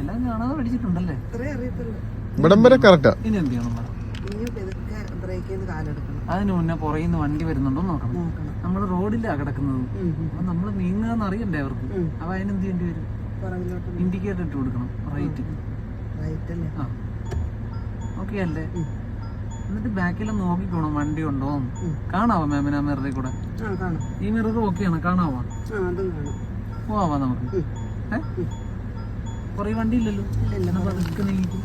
എല്ലാം കാണാതെ പഠിച്ചിട്ടുണ്ടല്ലേ? ഇവിടം വരെ കറക്റ്റാ ഇനി എന്ത് ചെയ്യണം അതിന് മുന്നേ പുറയുന്ന വണ്ടി വരുന്നുണ്ടോ നോക്കണം. നമ്മൾ നമ്മൾ റോഡിലാ കിടക്കുന്നത്. അപ്പൊ നമ്മൾ നീങ്ങുകയെന്ന് അറിയണ്ടേ അവർക്ക്. അപ്പൊ അതിനെന്ത് ചെയ്യേണ്ടി വരും? പുറകിലോട്ട് ഇൻഡിക്കേറ്റർ ഇട്ട് കൊടുക്കണം. റൈറ്റ് റൈറ്റ് അല്ലേ? ആ. ഓക്കെ അല്ലേ. എന്നിട്ട് ബാക്കിൽ നോക്കിക്കോണം വണ്ടി ഉണ്ടോ. കാണാവോ മാമിന് ആ മിററിൽ കൂടെ? ഈ മിറർ ഓക്കെയാണ് കാണാവോ? പോവാ നമുക്ക്. കൊറേ വണ്ടി ഇല്ലല്ലോ. പതുക്കെ നീങ്ങിക്കും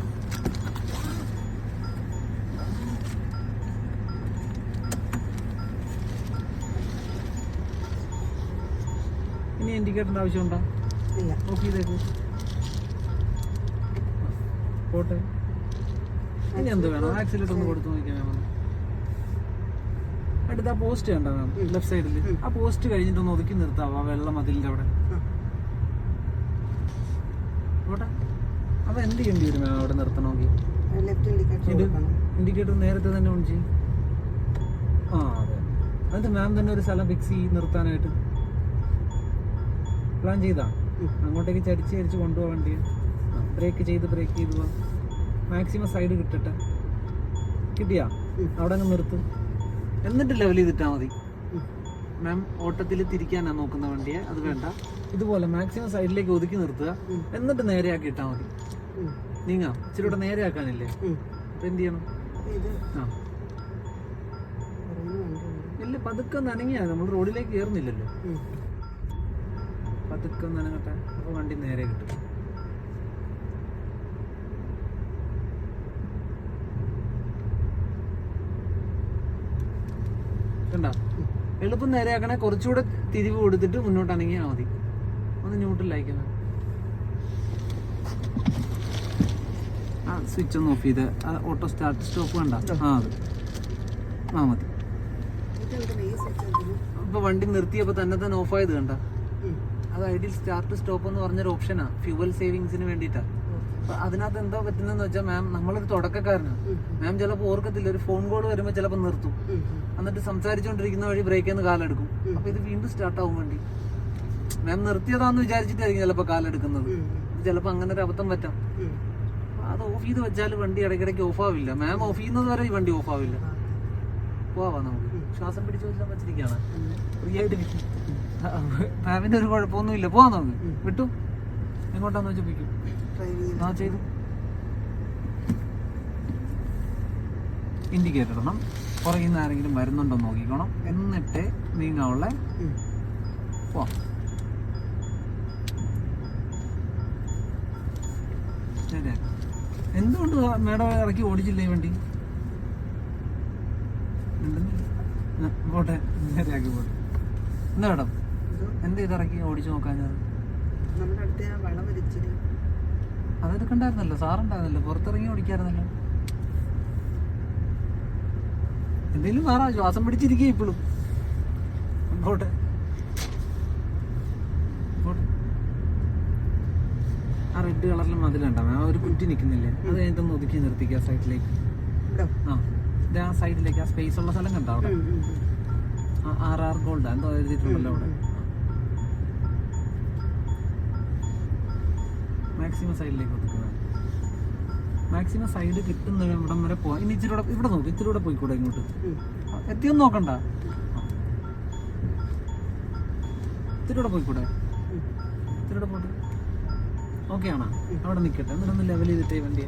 ഇനി ഇൻഡിക്കേറ്ററിന്റെ ആവശ്യമുണ്ടോ ഇല്ല. ഓഫ് ചെയ്തേക്ക് പോട്ടെ. ഇനി എന്ത് വേണം? ആക്സിലേറ്റർ ഒന്ന് കൊടുത്തു നോക്കിയാൽ വേണം അടുത്ത ആ പോസ്റ്റ് കണ്ട? മാം ലെഫ്റ്റ് സൈഡിൽ ആ പോസ്റ്റ് കഴിഞ്ഞിട്ട് ഒന്ന് ഒതുക്കി നിർത്താവോ? ആ വെള്ള മതിലിന്റെ അവിടെ. പോട്ടെ. അപ്പൊ എന്ത് ചെയ്യേണ്ടി വരും മാം അവിടെ നിർത്തണമെങ്കിൽ? ഇത് ഇൻഡിക്കേറ്റർ നേരത്തെ തന്നെ ഓൺ ചെയ്യും. ആ അതെ. എന്നിട്ട് മാം തന്നെ ഒരു സ്ഥലം ഫിക്സ് ചെയ്ത് നിർത്താനായിട്ട്. പ്ലാൻ ചെയ്താ. അങ്ങോട്ടേക്ക് ചരിച്ച് ചരിച്ച് കൊണ്ടുപോകാൻ വേണ്ടി. ബ്രേക്ക് ചെയ്ത് ബ്രേക്ക് ചെയ്ത് പോവാം. മാക്സിമം സൈഡ് കിട്ടട്ടെ. കിട്ടിയാ. അവിടെ അങ്ങ് നിർത്തും. എന്നിട്ട് ലെവൽ ചെയ്തിട്ടാ മതി. മാം ഓട്ടത്തിൽ തിരിക്കാനാ നോക്കുന്ന വണ്ടിയെ. അത് വേണ്ട. ഇതുപോലെ മാക്സിമം സൈഡിലേക്ക് ഒതുക്കി നിർത്തുക. എന്നിട്ട് നേരെയാക്കി ഇട്ടാ മതി. നീങ്ങാം. ഇച്ചിരി കൂടെ നേരെയാക്കാനില്ലേ? ആക്കാനില്ലേ അപ്പൊ എന്ത് ചെയ്യണം? ആ. ഇല്ല പതുക്കെ നനങ്ങിയാ നമ്മൾ റോഡിലേക്ക് കയറുന്നില്ലല്ലോ ഉം. ഒന്ന് അനങ്ങട്ടെ. അപ്പൊ വണ്ടി നേരെ കിട്ടും. കണ്ട? എളുപ്പം നേരെയാക്കണേ. കുറച്ചുകൂടെ തിരിവ് കൊടുത്തിട്ട് മുന്നോട്ട് അനങ്ങിയാൽ മതി. ഒന്ന് ന്യൂട്രലായിക്കുന്നത് ആ സ്വിച്ച് ഒന്ന് ഓഫ് ചെയ്ത്. ആ ഓട്ടോ സ്റ്റാർട്ട് സ്റ്റോപ്പ് വേണ്ട ആ അത്. ആ മതി? ഇപ്പൊ വണ്ടി നിർത്തിയപ്പോ തന്നെ തന്നെ ഓഫ് ആയത് കണ്ട. അത് ഐഡിയൽ സ്റ്റാർട്ട് സ്റ്റോപ്പ് എന്ന് പറഞ്ഞൊരു ഓപ്ഷനാ ഫ്യൂവൽ സേവിങ്സിന് വേണ്ടിയിട്ടാ. അപ്പൊ അതിനകത്ത് എന്താ പറ്റുന്നതെന്ന് വെച്ചാൽ മാം നമ്മളൊരു തുടക്കക്കാരനാണ്. മാം ചിലപ്പോൾ ഓർക്കത്തില്ല. ഒരു ഫോൺ കോൾ വരുമ്പോൾ ചിലപ്പോൾ നിർത്തും. എന്നിട്ട് സംസാരിച്ചുകൊണ്ടിരിക്കുന്ന വഴി ബ്രേക്ക് നിന്ന് കാലെടുക്കും. അപ്പൊ ഇത് വീണ്ടും സ്റ്റാർട്ട് ആവും വേണ്ടി. മാം നിർത്തിയതാന്ന് വിചാരിച്ചിട്ടായിരിക്കും ചിലപ്പോൾ കാലെടുക്കുന്നത്. ചിലപ്പോൾ അങ്ങനെ ഒരു അബദ്ധം പറ്റാം. അത് ഓഫ് ചെയ്ത് വെച്ചാൽ വണ്ടി ഇടയ്ക്കിടയ്ക്ക് ഓഫ് ആവില്ല. മാം ഓഫ് ചെയ്യുന്നത് വരെ ഈ വണ്ടി ഓഫ് ആവില്ല. പോവാ നമുക്ക്. ശ്വാസം പിടിച്ചു വെച്ചാൽ വെച്ചിരിക്കുകയാണ്. ഫ്രീ ആയിട്ട് മാമിന്റെ ഒരു കുഴപ്പമൊന്നുമില്ല. പോവാൻ നമുക്ക് വിട്ടു. എങ്ങോട്ടാന്ന് വെച്ചാൽ ചെയ്യാൻ. ആ ചെയ്തു. ഇൻഡിക്കേറ്റർ ഇടണം. പുറകിൽ നിന്ന് ആരെങ്കിലും വരുന്നുണ്ടോ നോക്കിക്കണം. എന്നിട്ട് നീങ്ങാവുള്ള. പോവാം. എന്തുകൊണ്ട് മേഡം ഇറക്കി ഓടിച്ചില്ല ഈ വണ്ടി? പോട്ടെ. നേരെയാക്കി പോട്ടെ. എന്താ മേഡം? എന്ത് ഇത് ഇറക്കി ഓടിച്ചു നോക്കാഞ്ഞത്? നമ്മുടെ അടുത്ത് ആ വളം വലിച്ചില്ല അതെടുക്കണ്ടായിരുന്നല്ലോ സാറുണ്ടായിരുന്നല്ലോ പുറത്തിറങ്ങി ഓടിക്കായിരുന്നല്ലോ. എന്തെങ്കിലും മാറാ ശ്വാസം പിടിച്ചിരിക്കുക ഇപ്പോഴും പോട്ടെ. ആ റെഡ് കളറിൽ മതിലുണ്ടാവും ആ ഒരു കുറ്റി നിൽക്കുന്നില്ലേ? അത് കഴിഞ്ഞിട്ടൊന്ന് ഒതുക്കി നിർത്തിക്കുക സൈഡിലേക്ക് ആ ഇത് ആ സൈഡിലേക്ക് ആ സ്പേസ് ഉള്ള സ്ഥലം കണ്ടോ അവിടെ. ആർ ആർ ഗോൾഡ് എന്തോ എഴുതിയിട്ടുണ്ടല്ലോ അവിടെ. മാക്സിമം സൈഡിലേക്ക് ഒതുക്കുക മാക്സിമം സൈഡ് കിട്ടുന്ന ഇവിടം വരെ പോവാം. ഇനി ഇച്ചിരി ഇവിടെ നോക്ക് ഇച്ചിരി കൂടെ പോയിക്കൂടെ ഇങ്ങോട്ട്. എത്തിയൊന്നും നോക്കണ്ട. ഇത്തിരി കൂടെ പോയിക്കൂടെ. ഉം. ഇത്തിരി കൂടെ പോട്ടെ ഓക്കെ ആണോ? അവിടെ നിൽക്കട്ടെ. എന്നിട്ടൊന്ന് ലെവൽ ചെയ്തിട്ടേ വണ്ടി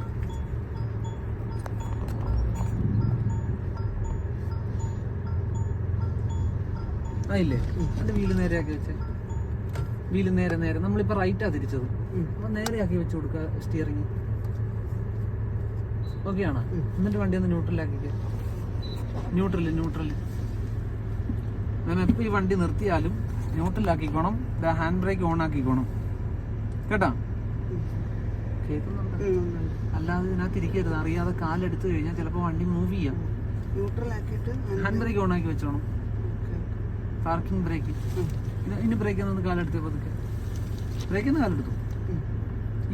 ആ ഇല്ലേ? എന്റെ വീൽ നേരെയാക്കി വെച്ചേ. വീൽ നേരെ നേരെ. നമ്മളിപ്പോൾ റൈറ്റാ തിരിച്ചത്. നേരെയാക്കി വെച്ച് കൊടുക്കുക സ്റ്റിയറിങ് ഓക്കെ ആണോ? എന്നിട്ട് വണ്ടി ഒന്ന് ന്യൂട്രലാക്കി ന്യൂട്രൽ ന്യൂട്രൽ ഞാൻ എപ്പോൾ ഈ വണ്ടി നിർത്തിയാലും ന്യൂട്രലാക്കിക്കോണം ഹാൻഡ് ബ്രേക്ക് ഓൺ ആക്കിക്കോണം. കേട്ടാ. കേൾക്കുന്നുണ്ട്. അല്ലാതെ ഇതിനകത്ത് ഇരിക്കരുത്. അറിയാതെ കാലെടുത്ത് കഴിഞ്ഞാൽ ചിലപ്പോൾ വണ്ടി മൂവ് ചെയ്യാം. ഹാൻഡ് ബ്രേക്ക് ഓൺ ആക്കി വെച്ചോണം. Parking brake. ഇനി ബ്രേക്ക് കാലെടുത്തേ പതുക്കെ. ബ്രേക്കിൽ നിന്ന് കാലെടുത്തു.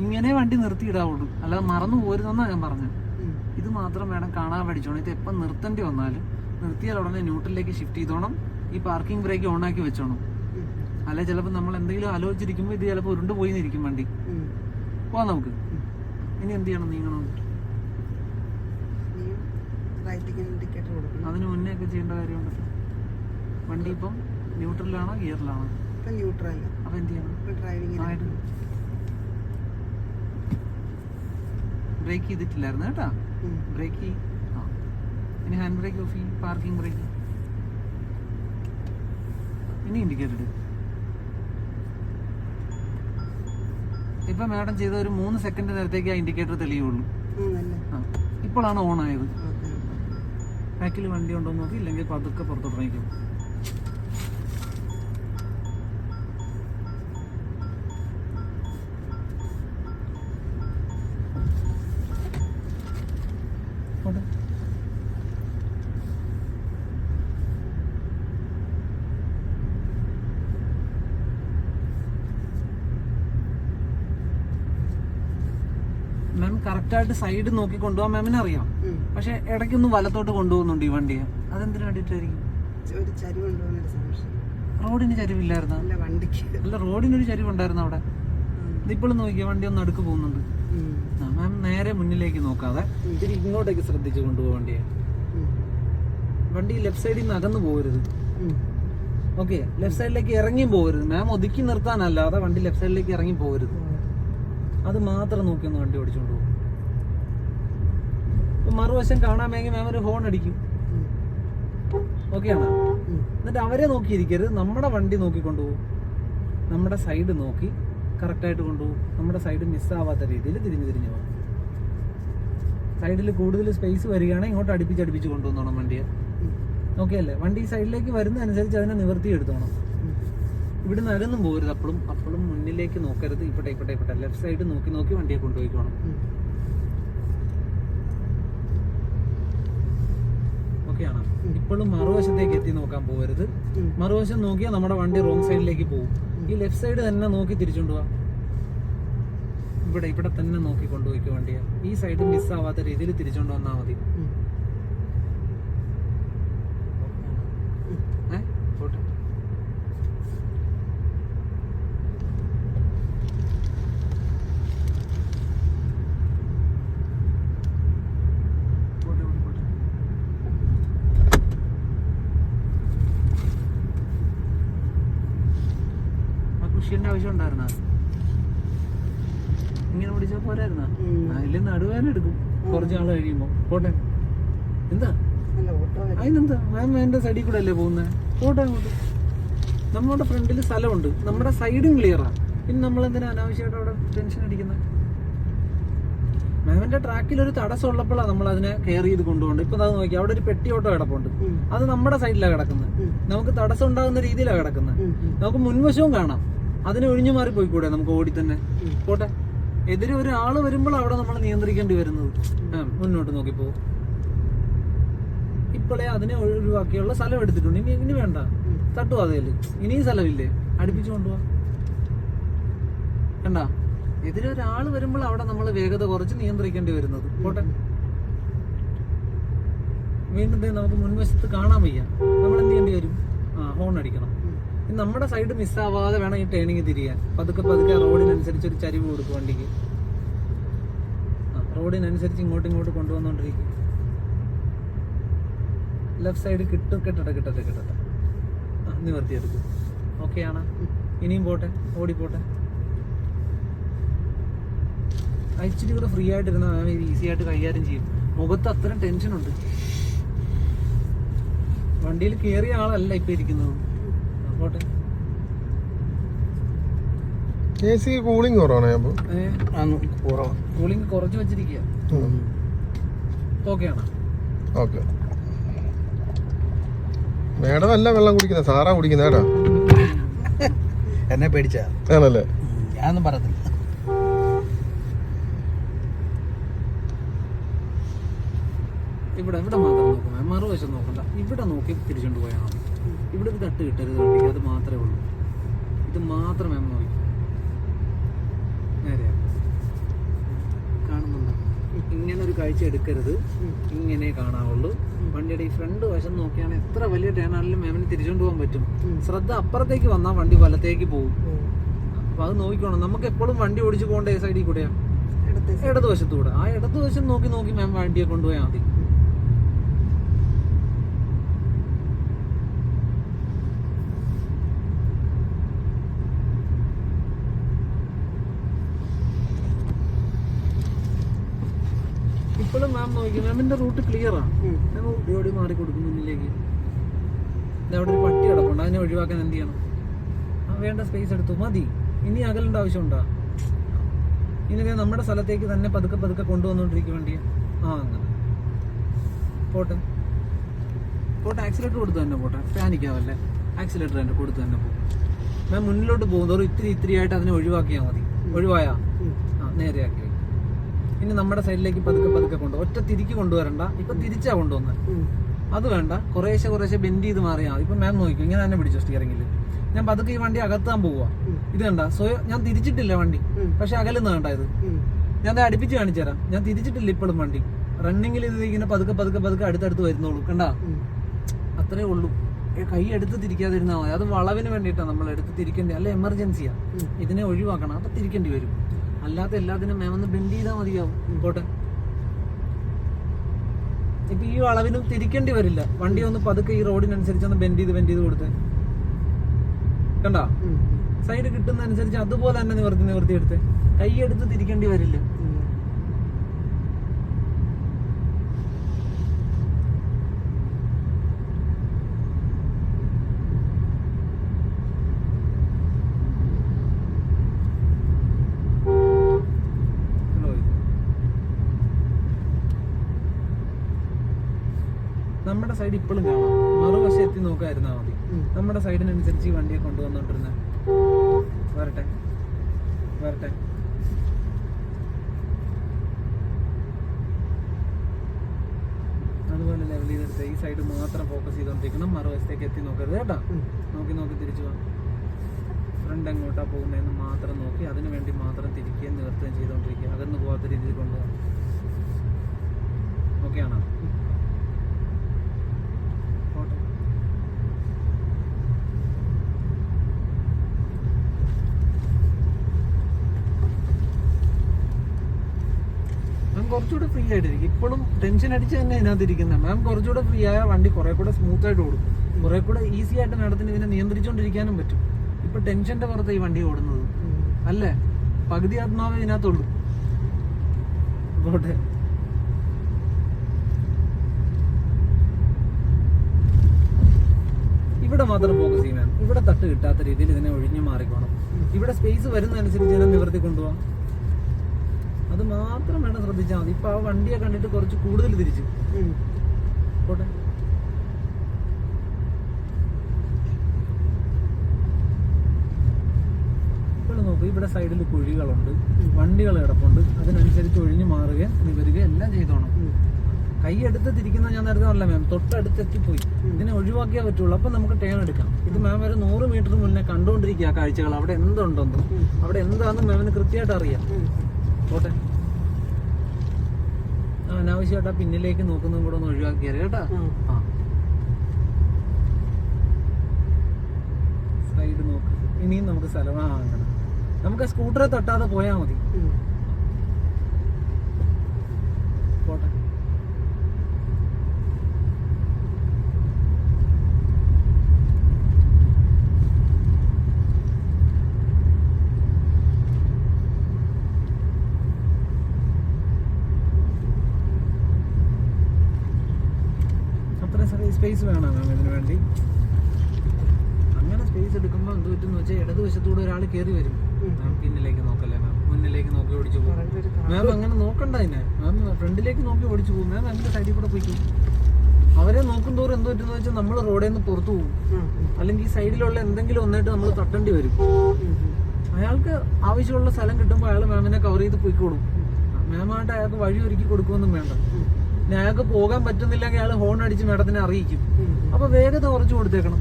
ഇങ്ങനെ വണ്ടി നിർത്തിയിടാവുള്ളൂ. അല്ലാതെ മറന്നു പോരുതെന്നാണ് ഞാൻ പറഞ്ഞത്. ഇത് മാത്രം വേണം കാണാൻ പഠിച്ചോണം ഇത് എപ്പം നിർത്തേണ്ടി വന്നാലും നിർത്തിയാൽ ഉടനെ ന്യൂട്രലിലേക്ക് ഷിഫ്റ്റ് ചെയ്തോണം. ഈ പാർക്കിംഗ് ബ്രേക്ക് ഓൺ ആക്കി വെച്ചോണം. അല്ലെ ചിലപ്പോൾ നമ്മൾ എന്തെങ്കിലും ആലോചിച്ചിരിക്കുമ്പോൾ ഇത് ചിലപ്പോൾ ഉരുണ്ട് പോയി നിൽക്കും വണ്ടി പോവാ നമുക്ക്. ഇനി എന്ത് ചെയ്യണം? നീങ്ങണം. അതിന് മുന്നേ ഒക്കെ ചെയ്യേണ്ട കാര്യമുണ്ട്. വണ്ടി ഇപ്പം ന്യൂട്രലാണോ ഗിയറിലാണോ അപ്പൊ ന്യൂട്രൽ അപ്പം എന്ത് ചെയ്യണം? ഡ്രൈവിംഗ് ആയിട്ട് ബ്രേക്ക് ചെയ്തിട്ടില്ലായിരുന്നു കേട്ടോ. ബ്രേക്ക് ആ. ഇനി ഹാൻഡ് ബ്രേക്ക് ഓഫ് ചെയ്യും പാർക്കിംഗ് ബ്രേക്ക്. ഇനി ഇൻഡിക്കേറ്റർ ഇപ്പൊ മാഡം ചെയ്ത ഒരു മൂന്ന് സെക്കൻഡ് നേരത്തേക്ക് ആ ഇൻഡിക്കേറ്റർ തെളിയുള്ളൂ. ഇപ്പോഴാണ് ഓൺ ആയത്. ബാക്കിൽ വണ്ടി ഉണ്ടോ നോക്കി ഇല്ലെങ്കിൽ പതുക്കെ പുറത്തോട്ട് ഇറങ്ങിക്കും. മാം കറക്റ്റായിട്ട് സൈഡ് നോക്കി കൊണ്ടുപോകാൻ മാമിന് അറിയാം. പക്ഷെ ഇടയ്ക്കൊന്ന് വലത്തോട്ട് കൊണ്ടുപോകുന്നുണ്ട് ഈ വണ്ടിയെ. അതെന്തിനു വേണ്ടിയിട്ടായിരിക്കും? ഒരു റോഡിന് ചരിവില്ലായിരുന്നു? അല്ല വണ്ടിക്ക്. അല്ല റോഡിനൊരു ചരിവുണ്ടായിരുന്നു അവിടെ? ഇപ്പോഴും നോക്കിയാൽ വണ്ടി ഒന്ന് അടുക്ക് പോകുന്നുണ്ട്. മാം നേരെ മുന്നിലേക്ക് നോക്കാതെ ഇത്തിരി ഇങ്ങോട്ടേക്ക് ശ്രദ്ധിച്ച് കൊണ്ടുപോകാൻ വണ്ടിയെ. വണ്ടി ലെഫ്റ്റ് സൈഡിൽ നിന്ന് അകന്നു പോകരുത്. ഓക്കെ ലെഫ്റ്റ് സൈഡിലേക്ക് ഇറങ്ങി പോകരുത്. മാം ഒതുക്കി നിർത്താനല്ലാതെ വണ്ടി ലെഫ്റ്റ് സൈഡിലേക്ക് ഇറങ്ങി പോകരുത്. അത് മാത്രം നോക്കി ഒന്ന് വണ്ടി ഓടിച്ചോണ്ട് പോകും. മറുവശം മറുവശം കാണാമെങ്കിൽ മാം ഒരു ഹോൺ അടിക്കും. ഓക്കെയാണോ എന്നിട്ട് അവരെ നോക്കിയിരിക്കരുത്. നമ്മുടെ വണ്ടി നോക്കിക്കൊണ്ട് പോകും. നമ്മുടെ സൈഡ് നോക്കി കറക്റ്റായിട്ട് കൊണ്ടുപോകും നമ്മുടെ സൈഡ് മിസ്സാവാത്ത രീതിയിൽ തിരിഞ്ഞു തിരിഞ്ഞു പോകും. സൈഡിൽ കൂടുതൽ സ്പേസ് വരികയാണെങ്കിൽ ഇങ്ങോട്ട് അടുപ്പിച്ച് അടുപ്പിച്ച് കൊണ്ടുവന്നോണം വണ്ടിയെ. ഓക്കെ അല്ലേ? വണ്ടി സൈഡിലേക്ക് വരുന്നതനുസരിച്ച് അതിനെ നിവർത്തി എടുത്തോണം ഉം. നിന്ന് അകന്നും പോകരുത്. അപ്പോഴും അപ്പോഴും മുന്നിലേക്ക് നോക്കരുത്. ഇപ്പോട്ടെ ഇപ്പോട്ടെ ഇപ്പോട്ടെ. ലെഫ്റ്റ് സൈഡ് നോക്കി നോക്കി വണ്ടിയെ കൊണ്ടുപോയിക്കോണം ഓക്കെയാണ്. ഇപ്പോഴും മറുവശത്തേക്ക് എത്തി നോക്കാൻ പോകരുത്. മറുവശം നോക്കിയാൽ നമ്മുടെ വണ്ടി റോങ് സൈഡിലേക്ക് പോകും. ഈ ലെഫ്റ്റ് സൈഡ് തന്നെ നോക്കി തിരിച്ചുകൊണ്ടു പോവാ ഇവിടെ ഇവിടെ തന്നെ നോക്കി കൊണ്ടുപോയിക്കോ വണ്ടിയെ. ഈ സൈഡ് മിസ്സാവാത്ത രീതിയിൽ തിരിച്ചുകൊണ്ട് വന്നാൽ മതി ഉം. ഏ പോട്ടെ പോട്ടെ പോട്ടെ പോട്ടെ ആ കുഷ്യന്റെ ആവശ്യം ഉണ്ടായിരുന്ന? ഇങ്ങനെ പിടിച്ചാൽ പോരായിരുന്ന. അതിൽ നടുവേന എടുക്കും. കുറച്ച് നാൾ കഴിയുമ്പോ. പോട്ടെ. എന്താ? അതിനെന്താ? മാം എന്റെ സൈഡിൽ കൂടെ അല്ലേ പോകുന്നത് പോട്ടെ അങ്ങോട്ട്. നമ്മുടെ ഫ്രണ്ടിൽ സ്ഥലമുണ്ട്. നമ്മുടെ സൈഡും ക്ലിയറാ പിന്നെ നമ്മൾ എന്തിനാ അനാവശ്യമായിട്ട് അവിടെ ടെൻഷൻ അടിക്കുന്നത് മാമിന്റെ ട്രാക്കിൽ ഒരു തടസ്സം ഉള്ളപ്പോഴാണ് നമ്മൾ അതിനെ കെയർ ചെയ്ത് കൊണ്ടുപോകേണ്ടത്. ഇപ്പൊ അത് നോക്കി അവിടെ ഒരു പെട്ടി ഓട്ടോ കിടപ്പുണ്ട്. അത് നമ്മുടെ സൈഡിലാണ് കിടക്കുന്നത് നമുക്ക് തടസ്സം ഉണ്ടാകുന്ന രീതിയിലാണ് കിടക്കുന്നത്. നമുക്ക് മുൻവശവും കാണാം. അതിനെ ഒഴിഞ്ഞു മാറി പോയിക്കൂടെ നമുക്ക് ഓടി തന്നെ. പോട്ടെ. എതിരെ ഒരാൾ വരുമ്പോൾ അവിടെ നമ്മൾ നിയന്ത്രിക്കേണ്ടി വരുന്നത്. മുന്നോട്ട് നോക്കിപ്പോ ഇപ്പോഴേ അതിനെ ഒഴിവാക്കിയുള്ള സ്ഥലം എടുത്തിട്ടുണ്ട്. ഇനി ഇനി വേണ്ട. തട്ടു അതേ അതേൽ ഇനിയും സ്ഥലമില്ലേ? അടുപ്പിച്ചു കൊണ്ടുപോവാ. കണ്ട? എതിരെ ഒരാൾ വരുമ്പോൾ അവിടെ നമ്മൾ വേഗത കുറച്ച് നിയന്ത്രിക്കേണ്ടി വരുന്നത്. പോട്ടെ. വീണ്ടും നമുക്ക് മുൻവശത്ത് കാണാൻ വയ്യ. നമ്മൾ എന്ത് ചെയ്യേണ്ടി വരും? ആ ഹോൺ അടിക്കണം. നമ്മുടെ സൈഡ് മിസ്സാവാതെ വേണം ഈ ടേണിങ് തിരിയാൻ. പതുക്കെ പതുക്കെ റോഡിനനുസരിച്ച് ഒരു ചരിവ് കൊടുക്കും വണ്ടിക്ക്. റോഡിനനുസരിച്ച് ഇങ്ങോട്ടും ഇങ്ങോട്ട് കൊണ്ടുവന്നോണ്ടിരിക്കും. ലെഫ്റ്റ് സൈഡ് കിട്ടും കിട്ടട്ടെ കിട്ടട്ടെ കിട്ടട്ടെ. ആ നിവർത്തിയെടുക്കും ഓക്കെ ആണ്? ഇനിയും പോട്ടെ ഓടി പോട്ടെ ഇച്ചിരി കൂടെ ഫ്രീ ആയിട്ട് ആയിട്ടിരുന്ന ഈസി ആയിട്ട് കൈകാര്യം ചെയ്യും. മുഖത്ത് അത്രയും ടെൻഷനുണ്ട് വണ്ടിയിൽ കയറിയ ആളല്ല ഇപ്പൊ ഇരിക്കുന്നത്. എ സി കൂളിംഗ് കുറവാണ് അപ്പൊ കൂളിംഗ് കുറച്ച് വെച്ചിരിക്കുക ഓക്കെ ആണ്? ഓക്കെ മേഡം അല്ല വെള്ളം കുടിക്കുന്നത് സാറാ കുടിക്കുന്നത് കേട്ടോ. എന്നെ പേടിച്ച? ആണല്ലേ? ഞാനൊന്നും പറയത്തില്ല. ഇവിടെ ഇവിടെ മാത്രം നോക്കണം മറുവശം നോക്കണ്ട. ഇവിടെ നോക്കി തിരിച്ചുകൊണ്ട് പോയാൽ മതി. ഇവിടെ ഒരു തട്ട് കിട്ടരുത് വണ്ടിക്ക് അത് മാത്രമേ ഉള്ളൂ. ഇത് മാത്രം മെമ്മറി നേരെ കാണുന്നുണ്ട്? ഇങ്ങനെ ഒരു കാഴ്ച എടുക്കരുത്. ഇങ്ങനെ കാണാവുള്ളൂ. വണ്ടിയുടെ ഈ ഫ്രണ്ട് വശം നോക്കിയാണ് എത്ര വലിയ ടേണാണെങ്കിലും മാമിന് തിരിച്ചുകൊണ്ട് പോകാൻ പറ്റും. ശ്രദ്ധ അപ്പുറത്തേക്ക് വന്നാൽ വണ്ടി വലത്തേക്ക് പോകും. അപ്പൊ അത് നോക്കിക്കോണം. നമുക്ക് എപ്പോഴും വണ്ടി ഓടിച്ചു പോകേണ്ട ഏ സൈഡിൽ കൂടെയാ. ഇടതുവശത്തൂടെ. ആ ഇടതുവശം നോക്കി നോക്കി മാം വണ്ടിയെ കൊണ്ടുപോയാൽ മതി. ഇപ്പോഴും മാം നോക്കി മാമിന്റെ റൂട്ട് ക്ലിയർ ആണ്. മാം ഓടി മാറി കൊടുക്കും മുന്നിലേക്ക്. അവിടെ ഒരു പട്ടി കിടപ്പുണ്ട്. അതിനെ ഒഴിവാക്കാൻ എന്ത് ചെയ്യണം? ആ വേണ്ട സ്പേസ് എടുത്തു. മതി. ഇനി അകലേണ്ട ആവശ്യമുണ്ടോ? ഇനി നമ്മുടെ സ്ഥലത്തേക്ക് തന്നെ പതുക്കെ പതുക്കെ കൊണ്ടുവന്നുകൊണ്ടിരിക്കും വണ്ടിയെ ആ അങ്ങനെ. പോട്ടെ. പോട്ടെ ആക്സിലേറ്റർ കൊടുത്തു തന്നെ പോട്ടെ. പാനിക്കാവല്ലേ ആക്സിലേറ്റർ തന്നെ കൊടുത്തു തന്നെ പോകും മാം മുന്നിലോട്ട് പോകുന്നതോറും ഇത്തിരി ഇത്തിരി ആയിട്ട് അതിനെ ഒഴിവാക്കിയാൽ മതി. ഒഴിവായാ? ആ നേരെയാക്കി ഇനി നമ്മുടെ സൈഡിലേക്ക് പതുക്കെ പതുക്കെ കൊണ്ടു ഒറ്റ തിരിക്ക് കൊണ്ടുവരണ്ട. ഇപ്പൊ തിരിച്ചാ കൊണ്ടുവന്നത്. അത് വേണ്ട. കുറേശ്ശെ കുറേശ്ശെ ബെൻഡ് ചെയ്ത് മാറിയാ ഇപ്പൊ മാം നോക്കി ഇങ്ങനെ തന്നെ പിടിച്ചോ സ്റ്റിയറിംഗിൽ ഞാൻ പതുക്കെ ഈ വണ്ടി അകത്താൻ പോവാ. ഉം. ഇത് കണ്ട സ്വയം ഞാൻ തിരിച്ചിട്ടില്ല വണ്ടി. പക്ഷെ അകലുന്ന കണ്ട ഇത്. ഞാൻ അത് അടുപ്പിച്ച് കാണിച്ചു തരാം. ഞാൻ തിരിച്ചിട്ടില്ല ഇപ്പോഴും വണ്ടി. റണ്ണിങ്ങിൽ ഇത് ഇങ്ങനെ പതുക്കെ പതുക്കെ പതുക്കെ അടുത്തടുത്ത് വരുന്നുള്ളൂ കണ്ടാ. അത്രേ ഉള്ളൂ. കൈ എടുത്ത് തിരിക്കാതിരുന്നാൽ മതി. അത് വളവിന് വേണ്ടിയിട്ടാണ് നമ്മൾ എടുത്ത് തിരിക്കേണ്ടി അല്ല എമർജൻസിയാ ഇതിനെ ഒഴിവാക്കണം. അപ്പൊ തിരിക്കേണ്ടി വരും. അല്ലാത്ത എല്ലാത്തിനും മാം ഒന്ന് ബെൻഡ് ചെയ്താൽ മതിയാവും. പോട്ടെ ഇപ്പൊ ഈ അളവിനും തിരിക്കേണ്ടി വരില്ല. വണ്ടി ഒന്ന് പതുക്കെ ഈ റോഡിനനുസരിച്ച് ഒന്ന് ബെൻഡ് ചെയ്ത് ബെൻഡ് ചെയ്ത് കൊടുത്ത്. കണ്ടാ? സൈഡ് കിട്ടുന്ന അനുസരിച്ച് അതുപോലെ തന്നെ നിവർത്തി നിവർത്തി എടുത്ത് കൈ എടുത്ത് തിരിക്കേണ്ടി വരില്ല. സൈഡ് ഇപ്പോഴും കാണാം. മറുവശം എത്തി നോക്കാതിരുന്നാ മതി നമ്മുടെ സൈഡിനനുസരിച്ച് ഈ വണ്ടിയെ കൊണ്ടുവന്നോണ്ടിരുന്ന. വരട്ടെ. വരട്ടെ. അതുപോലെ ലെവൽ ചെയ്തെടുത്ത് ഈ സൈഡ് മാത്രം ഫോക്കസ് ചെയ്തോണ്ടിരിക്കണം. മറുവശത്തേക്ക് എത്തി നോക്കരുത് കേട്ടോ. നോക്കി നോക്കി തിരിച്ചു പോകാം ഫ്രണ്ട് എങ്ങോട്ടാ പോകുന്നതെന്ന് മാത്രം നോക്കി അതിനു വേണ്ടി മാത്രം തിരിക്കുകയും നിവർത്തുകയും ചെയ്തുകൊണ്ടിരിക്കുക അകന്ന് പോകാത്ത രീതിയിൽ കൊണ്ടുപോകാം ഓക്കെ ആണോ പോട്ടെ മാം കുറച്ചുകൂടെ ഫ്രീ ആയിട്ടിരിക്കും. ഇപ്പോഴും ടെൻഷൻ അടിച്ച് തന്നെ ഇതിനകത്ത് ഇരിക്കുന്നത് മാം കുറച്ചുകൂടെ ഫ്രീ ആയ വണ്ടി കുറെ കൂടെ സ്മൂത്ത് ആയിട്ട് ഓടും. കുറെ കൂടെ ഈസി ആയിട്ട് മാഡത്തിന് ഇതിനെ നിയന്ത്രിച്ചുകൊണ്ടിരിക്കാനും പറ്റും. ഇപ്പൊ ടെൻഷന്റെ പുറത്ത് ഈ വണ്ടി ഓടുന്നത്. അല്ലേ? പകുതി ആത്മാവേ ഇതിനകത്തുള്ളൂ. ഇവിടെ മാത്രം ഫോക്കസ് ചെയ്യണം ഇവിടെ തട്ട് കിട്ടാത്ത രീതിയിൽ ഇതിനെ ഒഴിഞ്ഞു മാറിക്കോണം. ഇവിടെ സ്പേസ് വരുന്നതനുസരിച്ച് ഇതിനെ നിവർത്തി കൊണ്ടുപോകാം അത് മാത്രം വേണം ശ്രദ്ധിച്ചാൽ മതി. ഇപ്പൊ ആ വണ്ടിയെ കണ്ടിട്ട് കുറച്ച് കൂടുതൽ തിരിച്ചു. പോട്ടെ. നോക്കൂ ഇവിടെ സൈഡിൽ കുഴികളുണ്ട്. വണ്ടികൾ കിടപ്പുണ്ട്. അതിനനുസരിച്ച് ഒഴിഞ്ഞു മാറുകയും നിവരുകയും എല്ലാം ചെയ്തോണം. കൈയെടുത്ത് തിരിക്കുന്ന ഞാൻ നേരത്തെ അല്ല മാം തൊട്ടടുത്തെത്തി പോയി. ഇതിനെ ഒഴിവാക്കിയേ പറ്റുള്ളൂ. അപ്പൊ നമുക്ക് ടേൺ എടുക്കാം ഇത് മാം ഒരു നൂറ് മീറ്റർ മുന്നേ കണ്ടുകൊണ്ടിരിക്കുക കാഴ്ചകൾ. അവിടെ എന്തുണ്ടെന്നും. അവിടെ എന്താണെന്ന് മാമിന് കൃത്യമായിട്ട് അറിയാം. പോട്ടെ. അനാവശ്യമായിട്ട് പിന്നിലേക്ക് നോക്കുന്നതും കൂടെ ഒന്ന് ഒഴിവാക്കിയാൽ കേട്ടാ? ആ. സൈഡ് നോക്ക്. ഇനിയും നമുക്ക് സ്ഥലം ആ നമുക്ക് സ്കൂട്ടറെ തട്ടാതെ പോയാൽ മതി ഉം. പോട്ടെ അത്രയും സ്പേസ് വേണം മാം ഇതിന് വേണ്ടി അങ്ങനെ സ്പേസ് എടുക്കുമ്പോൾ എന്ത് പറ്റുമെന്ന് വെച്ചാൽ ഇടതുവശത്തൂടെ ഒരാൾ കയറി വരും ഉം. മാം പിന്നിലേക്ക് നോക്കല്ലേ മാം മുന്നിലേക്ക് നോക്കി ഓടിച്ചു പോകും പുറകിലൊരു കാർ. മാം അങ്ങനെ നോക്കണ്ട അതിനെ മാം ഫ്രണ്ടിലേക്ക് നോക്കി ഓടിച്ചു പോകും മാം എന്റെ സൈഡിൽ കൂടെ പോയിക്കും അവരെ നോക്കും തോറും എന്ത് പറ്റുന്ന വെച്ചാൽ നമ്മൾ റോഡിൽ നിന്ന് പുറത്തു പോകും. അല്ലെങ്കിൽ സൈഡിലുള്ള എന്തെങ്കിലും ഒന്നായിട്ട് നമ്മൾ തട്ടേണ്ടി വരും. അയാൾക്ക് ആവശ്യമുള്ള സ്ഥലം കിട്ടുമ്പോൾ അയാൾ മാമിനെ കവർ ചെയ്ത് പോയിക്കോളും മാമായിട്ട് അയാൾക്ക് വഴി ഒരുക്കി കൊടുക്കുമൊന്നും വേണ്ട ഇനി അയാൾക്ക് പോകാൻ പറ്റുന്നില്ലെങ്കിൽ അയാൾ ഹോൺ അടിച്ച് മാഡത്തിനെ അറിയിക്കും. അപ്പൊ വേഗത കുറച്ച് കൊടുത്തേക്കണം.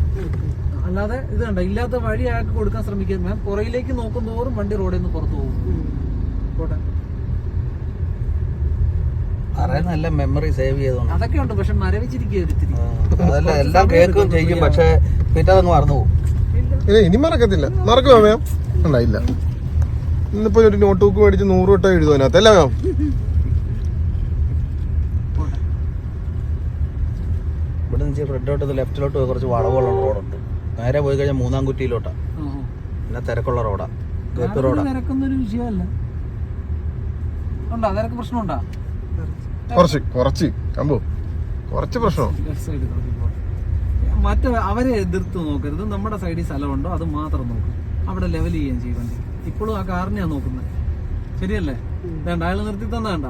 അല്ലാതെ ഇത് കണ്ട ഇല്ലാത്ത വഴി അയാൾക്ക് കൊടുക്കാൻ ശ്രമിക്കുക മാം പുറയിലേക്ക് നോക്കും തോറും വണ്ടി റോഡിൽ നിന്ന് പുറത്തു പോകും കോട്ടെ എല്ലാം മെമ്മറി സേവ് ചെയ്തോണ്ട്. അതൊക്കെ ഉണ്ട് പക്ഷെ മരവിച്ചിരിക്കുക അതല്ല എല്ലാം കേൾക്കുകയും ചെയ്യും പക്ഷെ പിന്നെ അതങ്ങ് മറന്നു പോകും. ഇനി മറക്കത്തില്ല. മറക്കുമോ മാം ഉണ്ടായില്ല ഇന്നിപ്പോ ഒരു നോട്ട് ബുക്ക് മേടിച്ച് നൂറ് വട്ടം എഴുതും അതിനകത്ത് അല്ലേ മാം. ഇവിടെ നിന്ന് ഫ്രണ്ടോട്ട് ലെഫ്റ്റിലോട്ട് പോയി കുറച്ച് വളവുള്ള റോഡുണ്ട്. നേരെ പോയി കഴിഞ്ഞാൽ മൂന്നാം കുറ്റിയിലോട്ടാ. പിന്നെ തിരക്കുള്ള റോഡാ. ഗപ്പി റോഡാ. പ്രശ്നമുണ്ടാ വിഷയമല്ല. ഉണ്ടോ? തിരക്ക് പ്രശ്നമുണ്ടോ? കുറച്ച് കുറച്ച്. അമ്പോ കുറച്ച് പ്രശ്നം? മറ്റേ അവരെ എതിർത്ത് നോക്കരുത്. നമ്മുടെ സൈഡിൽ സ്ഥലമുണ്ടോ അത് മാത്രം നോക്കും. അവിടെ ലെവൽ ചെയ്യാൻ ചെയ്യും ഇപ്പോഴും ആ കാറിനെയാണ് നോക്കുന്നത്. ശരിയല്ലേ? വേണ്ട അയാൾ നിർത്തി തന്നാണ്ട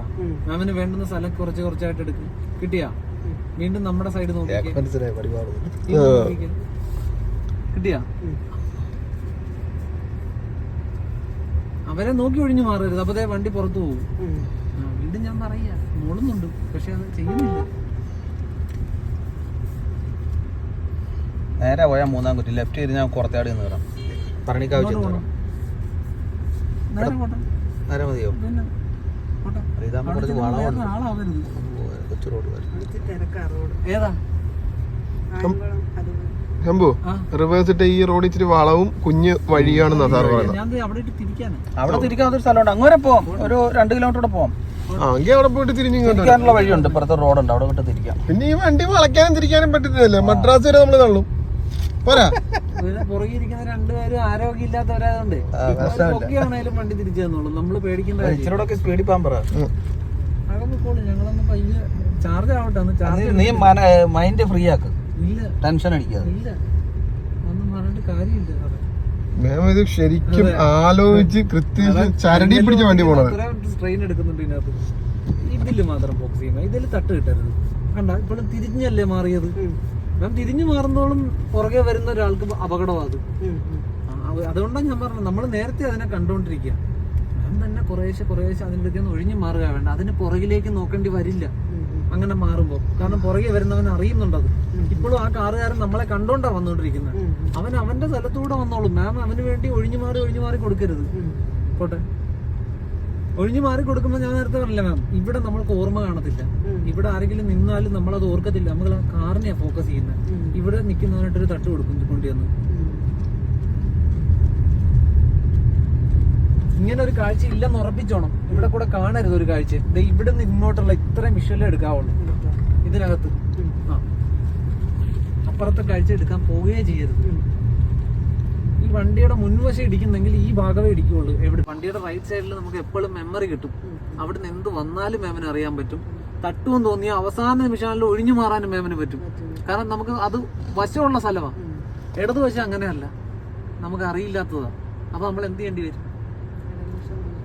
മാമിന് വേണ്ടുന്ന സ്ഥലം കുറച്ച് കുറച്ചായിട്ട് എടുക്കും. കിട്ടിയാ? വീണ്ടും നമ്മുടെ സൈഡ് നോക്കി. കിട്ടിയാ? അവരെ നോക്കി ഒഴിഞ്ഞു മാറരുത്. അപ്പൊ ദേ വണ്ടി പുറത്തു പോകും. വീണ്ടും ഞാൻ പറയാ. മോളുന്നുണ്ട്. പക്ഷെ അത് ചെയ്യുന്നില്ല. നേരെ പോയാൽ മൂന്നാം കുറ്റി. ലെഫ്റ്റ് തിരിഞ്ഞാൽ കുറച്ചാടി കയറാം പറണിക്കാവ് ഇങ്ങോട്ട് ചെന്ന് നേരെ പോട്ടെ. നേരെ മതിയോ? ഇതാകുമ്പോൾ കുറച്ച് കൊച്ചു റോഡ് റോഡ്. ഏതാ? ശംഭു റിവേഴ്സ് ഇട്ട് ഈ റോഡ് ഇച്ചിരി വളവും കുഞ്ഞ് വഴിയാണെന്നാ സാർ പറയുന്നത്. ഞാൻ അവിടെ തിരിക്കാൻ ഒരു സ്ഥലമുണ്ട്. അങ്ങനെ പോവാം. ഒരു രണ്ട് കിലോമീറ്റർ കൂടെ പോവാം. എങ്കിൽ അവിടെ പോയിട്ട് വഴിയുണ്ട്. ഇപ്പുറത്തെ റോഡുണ്ട്. അവിടെ വിട്ട് തിരിക്കാം. പിന്നെ ഈ വണ്ടി വളയ്ക്കാനും തിരിക്കാനും പറ്റത്തില്ലല്ലേ. മദ്രാസ് വരെ നമ്മൾ തള്ളും. പോരാ. രണ്ടുപേരും ആരോഗ്യമില്ലാത്തവരായതുകൊണ്ട് ആ, പ്രശ്നമില്ല. ഒക്കെയാണേലും വണ്ടി തിരിച്ചു തന്നോളൂ. നമ്മൾ പേടിക്കേണ്ട സ്പീഡിൽ പോകാൻ പറ. ഞങ്ങളൊന്ന് പയ്യെ ചാർജ് ആവട്ടെ ചാർജ് നീ മൈൻഡ് ഫ്രീ ആക്ക്. ഇല്ല. ടെൻഷൻ അടിക്കാതെ. ഇല്ല. ഒന്നും പറഞ്ഞിട്ട് കാര്യമില്ല. സാറേ. മാം ഇത് ശരിക്കും ആലോചിച്ച് കൃത്യം ചരടി പിടിച്ച വണ്ടി പോണത്. ട്രെയിൻ എടുക്കുന്നുണ്ട് ഇതിനകത്ത്. ഇതിൽ മാത്രം ഫോക്കസ് ചെയ്യുക. ഇതിൽ തട്ട് കിട്ടരുത്. കണ്ട ഇപ്പോഴും തിരിഞ്ഞല്ലേ മാറിയത്? മാം തിരിഞ്ഞു മാറുന്നോളും പുറകെ വരുന്ന ഒരാൾക്ക് അപകടമാണ് അത്. അതുകൊണ്ടാണ് ഞാൻ പറഞ്ഞത്. നമ്മൾ നേരത്തെ അതിനെ കണ്ടോണ്ടിരിക്കുക. മാം തന്നെ കുറേശ്ശെ കുറേശ്ശെ അതിന്റെ ഒന്ന് ഒഴിഞ്ഞു മാറുക. വേണ്ട അതിന് പുറകിലേക്ക് നോക്കേണ്ടി വരില്ല. അങ്ങനെ മാറുമ്പോൾ. കാരണം പുറകെ വരുന്നവൻ അറിയുന്നുണ്ടത്. ഇപ്പോഴും ആ കാറുകാരൻ നമ്മളെ കണ്ടോണ്ടാ വന്നുകൊണ്ടിരിക്കുന്നത് അവൻ അവന്റെ സ്ഥലത്തൂടെ വന്നോളും. മാം അവന് വേണ്ടി ഒഴിഞ്ഞു മാറി ഒഴിഞ്ഞു മാറി കൊടുക്കരുത്. പോട്ടെ. ഒഴിഞ്ഞു മാറി കൊടുക്കുമ്പോൾ ഞാൻ നേരത്തെ പറഞ്ഞില്ല മാം? ഇവിടെ നമ്മൾക്ക് ഓർമ്മ കാണത്തില്ല. ഇവിടെ ആരെങ്കിലും നിന്നാലും നമ്മളത് ഓർക്കത്തില്ല. നമ്മൾ ആ കാറിനെയാണ് ഫോക്കസ് ചെയ്യുന്നത്. ഇവിടെ നിൽക്കുന്നവനായിട്ടൊരു തട്ട് കൊടുക്കും കൊണ്ടുവന്ന്. ഇങ്ങനെ ഒരു കാഴ്ച ഇല്ലെന്ന് ഉറപ്പിച്ചോണം. ഇവിടെ കൂടെ കാണരുത് ഒരു കാഴ്ച. ഇവിടെ നിന്ന് ഇങ്ങോട്ടുള്ള ഇത്രയും വിഷ്വലേ എടുക്കാവുള്ളൂ. ഇതിനകത്ത്. ആ. അപ്പുറത്തെ കാഴ്ച എടുക്കാൻ പോവുകയേ ചെയ്യരുത്. ഈ വണ്ടിയുടെ മുൻവശം ഇടിക്കുന്നെങ്കിൽ ഈ ഭാഗമേ ഇടിക്കുള്ളൂ. എവിടെ? വണ്ടിയുടെ റൈറ്റ് സൈഡിൽ നമുക്ക് എപ്പോഴും മെമ്മറി കിട്ടും. അവിടെ നിന്ന് എന്ത് വന്നാലും മേമന് അറിയാൻ പറ്റും. തട്ടുവും തോന്നിയ അവസാന നിമിഷങ്ങളിൽ ഒഴിഞ്ഞു മാറാനും മേമന് പറ്റും. കാരണം നമുക്ക് അത് വശമുള്ള സ്ഥലമാണ് ഇടതുവശം അങ്ങനെയല്ല. നമുക്ക് അറിയില്ലാത്തതാണ് അപ്പൊ നമ്മൾ എന്ത് ചെയ്യേണ്ടി വരും?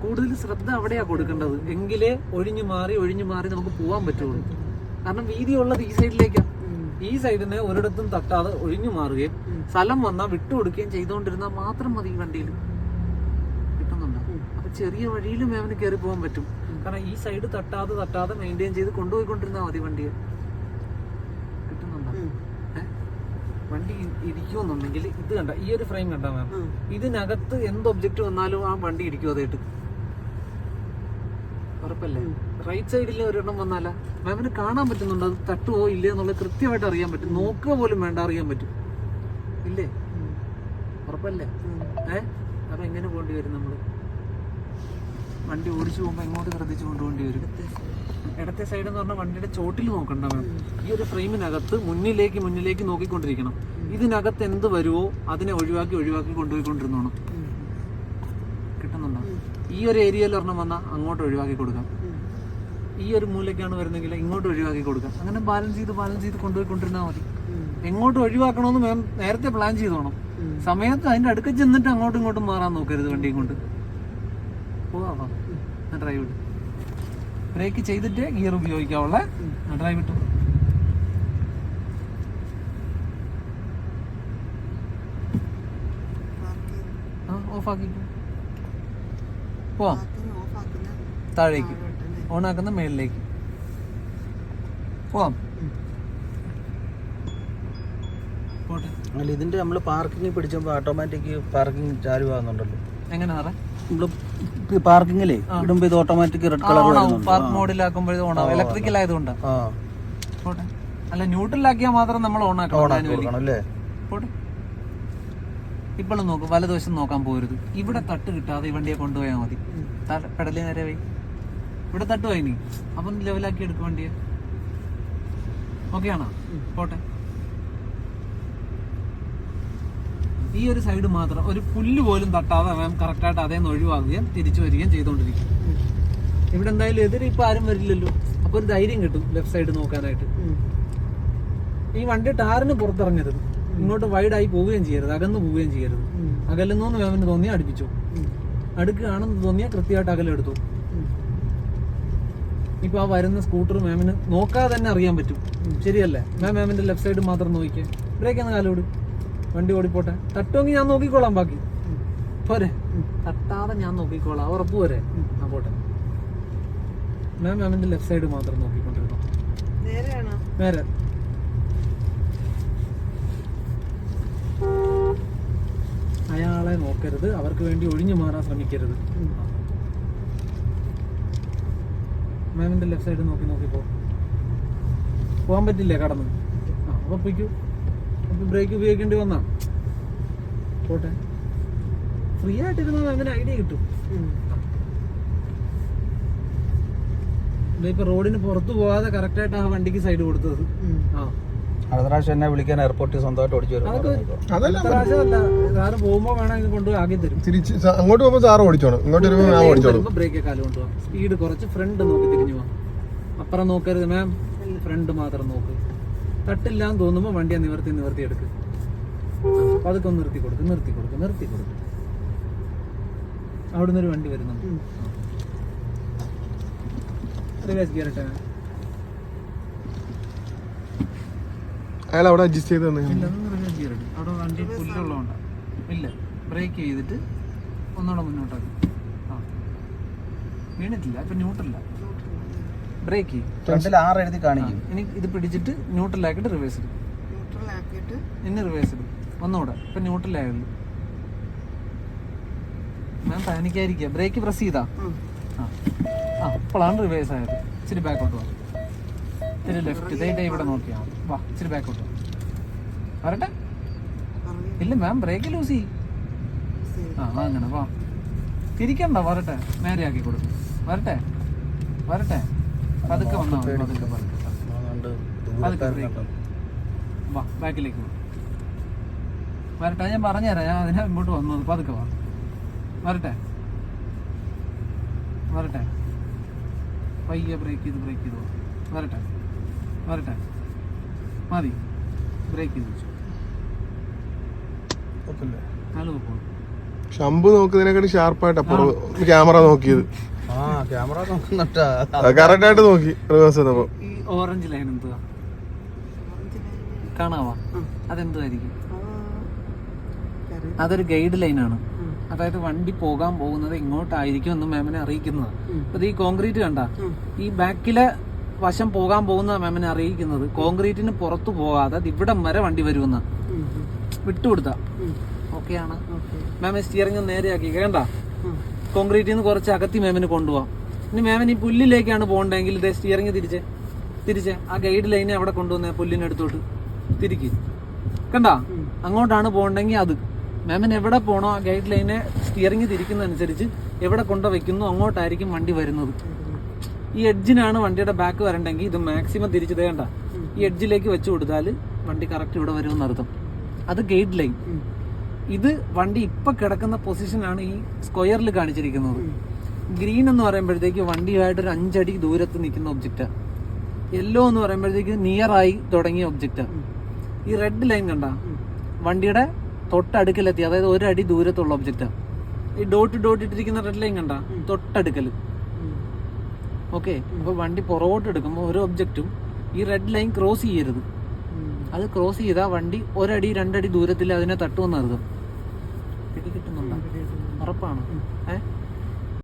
കൂടുതൽ ശ്രദ്ധ അവിടെയാ കൊടുക്കേണ്ടത്. എങ്കിലേ ഒഴിഞ്ഞു മാറി ഒഴിഞ്ഞു മാറി നമുക്ക് പോകാൻ പറ്റുള്ളൂ. കാരണം വീതിയുള്ളത് ഈ സൈഡിലേക്കാ. ഈ സൈഡിനെ ഒരിടത്തും തട്ടാതെ ഒഴിഞ്ഞു മാറുകയും സ്ഥലം വന്നാൽ വിട്ടുകൊടുക്കുകയും ചെയ്തുകൊണ്ടിരുന്നാൽ മാത്രം മതി ഈ വണ്ടിയിൽ. കിട്ടുന്നുണ്ട്. അപ്പൊ ചെറിയ വഴിയിലും അവന് കയറി പോകാൻ പറ്റും. കാരണം ഈ സൈഡ് തട്ടാതെ തട്ടാതെ മെയിന്റെയിൻ ചെയ്ത് കൊണ്ടുപോയിക്കൊണ്ടിരുന്നാൽ മതി വണ്ടിയെ. കിട്ടുന്നുണ്ടോ? വണ്ടി ഇരിക്കുമെന്നുണ്ടെങ്കിൽ ഇത് കണ്ട ഈ ഒരു ഫ്രെയിം കണ്ട മാം ഇതിനകത്ത് എന്ത് ഒബ്ജക്റ്റ് വന്നാലും ആ വണ്ടി ഇടിക്കും അതായിട്ട് ഉറപ്പല്ലേ? റൈറ്റ് സൈഡിൽ ഒരെണ്ണം വന്നാല? മാമിന് കാണാൻ പറ്റുന്നുണ്ട്? അത് തട്ടുവോ ഇല്ലേ എന്നുള്ളത് കൃത്യമായിട്ട് അറിയാൻ പറ്റും. നോക്കുക പോലും വേണ്ട അറിയാൻ പറ്റും. ഇല്ലേ? ഉറപ്പല്ലേ? ഏ? അപ്പൊ എങ്ങനെ പോകേണ്ടി വരും നമ്മൾ? വണ്ടി ഓടിച്ചു പോകുമ്പോ എങ്ങോട്ട് ശ്രദ്ധിച്ചു കൊണ്ടുപോകേണ്ടി വരും? ഇടത്തെ സൈഡ് എന്ന് പറഞ്ഞാൽ വണ്ടിയുടെ ചോട്ടിൽ നോക്കണ്ട മാം ഈ ഒരു ഫ്രെയിമിനകത്ത് മുന്നിലേക്ക് മുന്നിലേക്ക് നോക്കിക്കൊണ്ടിരിക്കണം. ഇതിനകത്ത് എന്ത് വരുവോ അതിനെ ഒഴിവാക്കി ഒഴിവാക്കി കൊണ്ടുപോയിക്കൊണ്ടിരുന്നോണം. ഈ ഒരു ഏരിയയിൽ ഒരെണ്ണം വന്നാൽ അങ്ങോട്ട് ഒഴിവാക്കി കൊടുക്കാം. ഈ ഒരു മൂലയ്ക്കാണ് വരുന്നെങ്കിൽ ഇങ്ങോട്ട് ഒഴിവാക്കി കൊടുക്കാം. അങ്ങനെ ബാലൻസ് ചെയ്ത് ബാലൻസ് ചെയ്ത് കൊണ്ടുപോയി കൊണ്ടിരുന്നാൽ മതി എങ്ങോട്ട് ഒഴിവാക്കണമെന്ന് മാം നേരത്തെ പ്ലാൻ ചെയ്തോണം. സമയത്ത് അതിന്റെ അടുക്ക ചെന്നിട്ട് അങ്ങോട്ടും ഇങ്ങോട്ടും മാറാൻ നോക്കരുത് വണ്ടിയും കൊണ്ട്. പോവാ ഡ്രൈവ് ഇട്ട്. ബ്രേക്ക് ചെയ്തിട്ട് ഗിയർ ഉപയോഗിക്കാവുള്ളേ. ഡ്രൈവ് ഇട്ടു. ആ ഓഫ് ആക്കി പോവാം. താഴേക്ക്. ഓണാക്കുന്ന മേളിലേക്ക്. പോവാം. അല്ല ഇതിന്റെ നമ്മൾ പാർക്കിംഗ് പിടിച്ചപ്പോൾ ഓട്ടോമാറ്റിക് പാർക്കിംഗ് ചാലുവാകുന്നുണ്ടല്ലോ എങ്ങനെ സാറേ? നമ്മൾ പാർക്കിങ്ങിലേ ഇടുമ്പോ ഇത് ഓട്ടോമാറ്റിക് റെഡ് കളർ പാർക്ക് മോഡിലാക്കുമ്പോഴേ ഓണാവും. ഇലക്ട്രിക്കൽ ആയതുകൊണ്ട്. അല്ല ന്യൂട്രലാക്കിയാൽ മാത്രം നമ്മൾ ഓൺ ആക്കണം കൊടുക്കണം അല്ലേ? പോട്ടെ. ഇപ്പോഴും നോക്കും വലതുവശം നോക്കാൻ പോരുത്. ഇവിടെ തട്ട് കിട്ടാതെ ഈ വണ്ടിയെ കൊണ്ടുപോയാൽ മതി. പെടലി നേരെ പോയി. ഇവിടെ തട്ട് പോയി നീ അപ്പം ലെവലാക്കി എടുക്കും വണ്ടിയെ. ഓക്കെയാണോ? ആണോ പോട്ടെ. ഈ ഒരു സൈഡ് മാത്രം ഒരു പുല്ല് പോലും തട്ടാതെ മാം കറക്റ്റായിട്ട് അതേന്ന് ഒഴിവാകുകയും തിരിച്ചു വരികയും ചെയ്തുകൊണ്ടിരിക്കും ഇവിടെ എന്തായാലും എതിരെ ഇപ്പൊ ആരും വരില്ലല്ലോ. അപ്പൊ ഒരു ധൈര്യം കിട്ടും ലെഫ്റ്റ് സൈഡ് നോക്കാനായിട്ട്. ഈ വണ്ടി ടാറിന് പുറത്തിറങ്ങരുത്. ഇങ്ങോട്ട് വൈഡായി പോവുകയും ചെയ്യരുത് അകന്ന് പോവുകയും ചെയ്യരുത്. അകലുന്നു വേവന് തോന്നിയാൽ അടുപ്പിച്ചു. അടുക്കുകയാണെന്ന് തോന്നിയാൽ കൃത്യമായിട്ട് അകലെടുത്തു. ഇപ്പൊ ആ വരുന്ന സ്കൂട്ടർ മാമിന് നോക്കാതെ തന്നെ അറിയാൻ പറ്റും. ശരിയല്ലേ? മാം മാമിന്റെ ലെഫ്റ്റ് സൈഡ് മാത്രം നോക്കിയേ ബ്രേക്ക് എന്ന കാലോട് വണ്ടി ഓടിപ്പോട്ടെ. തട്ടുമെങ്കിൽ ഞാൻ നോക്കിക്കോളാം ബാക്കി. പോരെ. തട്ടാതെ ഞാൻ നോക്കിക്കോളാം. ഉറപ്പ് പോരെ. ആ പോട്ടെ. മാം മാമിന്റെ ലെഫ്റ്റ് സൈഡ് മാത്രം നോക്കിക്കൊണ്ടിരുന്നു. നേരെ. അയാളെ നോക്കരുത്. അവർക്ക് വേണ്ടി ഒഴിഞ്ഞു മാറാൻ ശ്രമിക്കരുത്. മാമിന്റെ ലെഫ്റ്റ് സൈഡ് നോക്കി നോക്കി പോ. പോകാൻ പറ്റില്ലേ കടന്ന്? ആ അപ്പൊ പൊയ്ക്കൂ. അപ്പൊ ബ്രേക്ക് ഉപയോഗിക്കേണ്ടി വന്നാ? പോട്ടെ. ഫ്രീ ആയിട്ടിരുന്ന മാമിന് ഐഡിയ കിട്ടും. ഇപ്പൊ റോഡിന് പുറത്തു പോവാതെ കറക്റ്റായിട്ട് ആ വണ്ടിക്ക് സൈഡ് കൊടുത്തത്. ആ. അടുത്ത പ്രാവശ്യം എന്നെ വിളിക്കാൻ എയർപോർട്ടിൽ സ്വന്തമായിട്ട് ഓടിച്ചു വരും അതല്ല പ്രാവശ്യമല്ല സാറ് കൊണ്ടുപോയി ആക്കി തരും. തിരിച്ച് സ- അങ്ങോട്ട് പോകുമ്പോൾ സാറ് ഓടിച്ചോണം ഇങ്ങോട്ട് വരുമ്പോൾ ഞാൻ ഓടിച്ചോളും. ബ്രേക്ക് കാലം കൊണ്ടുപോകാം സ്പീഡ് കുറച്ച് ഫ്രണ്ട് നോക്കി തിരിഞ്ഞു പോവാം. അപ്പുറം നോക്കരുത് മാം ഫ്രണ്ട് മാത്രം നോക്ക്. തട്ടില്ലാന്ന് തോന്നുമ്പോ വണ്ടിയെ നിവർത്തി നിവർത്തി എടുക്ക്. അപ്പൊ അതൊക്കെ ഒന്ന് നിർത്തി കൊടുക്ക് നിർത്തി കൊടുക്ക് നിർത്തി കൊടുക്ക്. അവിടുന്ന് ഒരു വണ്ടി വരുന്നുണ്ട്. റിവേഴ്സ് ഗിയർ ഇട്ടേ അയാൾ അവിടെ അഡ്ജസ്റ്റ് ചെയ്ത് തന്നെ അവിടെ വണ്ടി പുല്ലുള്ളതുകൊണ്ട് ഇല്ല ബ്രേക്ക് ചെയ്തിട്ട് ഒന്നുകൂടെ മുന്നോട്ടാക്കി. ആ. വീണിട്ടില്ല ഇപ്പൊ ന്യൂട്രല്ല ബ്രേക്ക് ഫ്രണ്ടിൽ ആറ് എഴുതി കാണിക്കും. ഇനി ഇത് പിടിച്ചിട്ട് ന്യൂട്രലാക്കിയിട്ട് റിവേഴ്സ് ഇടും. ന്യൂട്രലാക്കിയിട്ട് ഇനി റിവേഴ്സ് ഇടും. ഒന്നുകൂടെ ഇപ്പൊ ന്യൂട്രലായുള്ളൂ ഞാൻ പാനിക്കായിരിക്കുക ബ്രേക്ക് പ്രസ് ചെയ്താ? ആ. ആ ഇപ്പോഴാണ് റിവേഴ്സ് ആയത്. ഇച്ചിരി ബാക്കോട്ട് വാ. ഇച്ചിരി ലെഫ്റ്റ് ഇതേ ഇവിടെ നോക്കിയാ. വാ ഇച്ചിരി ബാക്കോട്ട് വരട്ടെ? ഇല്ല മാം ബ്രേക്ക് ലൂസ് ചെയ്യും ആ അങ്ങനെ വാ. തിരിക്കണ്ട വരട്ടെ. നേരെ ആക്കി കൊടുക്കും. വരട്ടെ? വരട്ടെ? പതുക്കെ വന്നാ പതുക്കെ പതുക്കെ. വാ ബാക്കിലേക്ക് വരട്ടെ ഞാൻ പറഞ്ഞുതരാം. ഞാൻ അതിനാ ഇങ്ങോട്ട് വന്നത്. പതുക്കെ വാ. വരട്ടെ? വരട്ടെ? പയ്യെ ബ്രേക്ക് ചെയ്ത് ബ്രേക്ക് ചെയ്ത് വരട്ടെ? വരട്ടെ മതി. ബ്രേക്ക് ചെയ്ത് ശംഭു നോക്കുന്നതിനെക്കാട്ടി ഷാർപ്പായിട്ട് അപ്പുറം ക്യാമറ നോക്കിയത്. ആ ക്യാമറ കറക്റ്റ് ആയിട്ട് നോക്കി റിവേഴ്സ് ചെയ്തപ്പോ. ഈ ഓറഞ്ച് ലൈൻ എന്തുവാ? കാണാവാ? അതെന്തുവായിരിക്കും? അതൊരു ഗൈഡ് ലൈനാണ് അതായത് വണ്ടി പോകാൻ പോകുന്നത് ഇങ്ങോട്ടായിരിക്കും എന്ന് മാമിനെ അറിയിക്കുന്നത്. അപ്പൊ ഈ കോൺക്രീറ്റ് കണ്ട? ഈ ബാക്കിലെ വശം പോകാൻ പോകുന്ന മാമിനെ അറിയിക്കുന്നത്. കോൺക്രീറ്റിന് പുറത്തു പോകാതെ ഇവിടം വരെ വണ്ടി വരുമെന്ന്. വിട്ടുകൊടുത്ത. ഓക്കെയാണ് മാമ സ്റ്റിയറിംഗ് നേരെയാക്കി. കേണ്ട കോൺക്രീറ്റിൽ നിന്ന് കുറച്ച് അകത്തി മാമിന് കൊണ്ടുപോവാം. ഇനി മാമിന് ഈ പുല്ലിലേക്കാണ് പോകണ്ടെങ്കിൽ ഇതേ സ്റ്റിയറിംഗ് തിരിച്ച്. തിരിച്ച്. ആ ഗൈഡ് ലൈനെ അവിടെ കൊണ്ടുവന്ന പുല്ലിനടുത്തോട്ട്. തിരിക്ക്. കണ്ടാ? അങ്ങോട്ടാണ് പോകണ്ടെങ്കിൽ അത്. മാമിന് എവിടെ പോണോ ആ ഗൈഡ് ലൈനെ സ്റ്റിയറിംഗ് തിരിക്കുന്നതനുസരിച്ച് എവിടെ കൊണ്ടുവയ്ക്കുന്നു അങ്ങോട്ടായിരിക്കും വണ്ടി വരുന്നത്. ഈ എഡ്ജിനാണ് വണ്ടിയുടെ ബാക്ക് വരണ്ടെങ്കിൽ ഇത് മാക്സിമം തിരിച്ചു തേണ്ട ഈ എഡ്ജിലേക്ക് വെച്ച് കൊടുത്താൽ വണ്ടി കറക്റ്റ് ഇവിടെ വരുമെന്ന് അർത്ഥം. അത് ഗൈഡ് ലൈൻ ഇത് വണ്ടി ഇപ്പൊ കിടക്കുന്ന പൊസിഷനാണ് ഈ സ്ക്വയറിൽ കാണിച്ചിരിക്കുന്നത്. ഗ്രീൻ എന്ന് പറയുമ്പോഴത്തേക്ക് വണ്ടിയായിട്ട് ഒരു അഞ്ചടി ദൂരത്ത് നിൽക്കുന്ന ഒബ്ജക്റ്റ് യെല്ലോ എന്ന് പറയുമ്പോഴത്തേക്ക് നിയർ ആയി തുടങ്ങിയ ഒബ്ജക്റ്റാണ് ഈ റെഡ് ലൈൻ കണ്ട. വണ്ടിയുടെ തൊട്ടടുക്കലെത്തി. അതായത് ഒരു അടി ദൂരത്തുള്ള ഒബ്ജക്റ്റ് ഈ ഡോട്ട് ഡോട്ട് ഇട്ടിരിക്കുന്ന റെഡ് ലൈൻ കണ്ട. തൊട്ടടുക്കൽ ഓക്കെ ഇപ്പോൾ വണ്ടി പുറകോട്ട് എടുക്കുമ്പോൾ ഒരു ഒബ്ജക്റ്റും ഈ റെഡ് ലൈൻ ക്രോസ് ചെയ്യരുത്. അത് ക്രോസ് ചെയ്താൽ വണ്ടി ഒരടി രണ്ടടി ദൂരത്തിൽ അതിനെ തട്ടുമെന്ന് അർത്ഥം. പിടി കിട്ടുന്നുണ്ടോ ഉറപ്പാണ്? ഏഹ്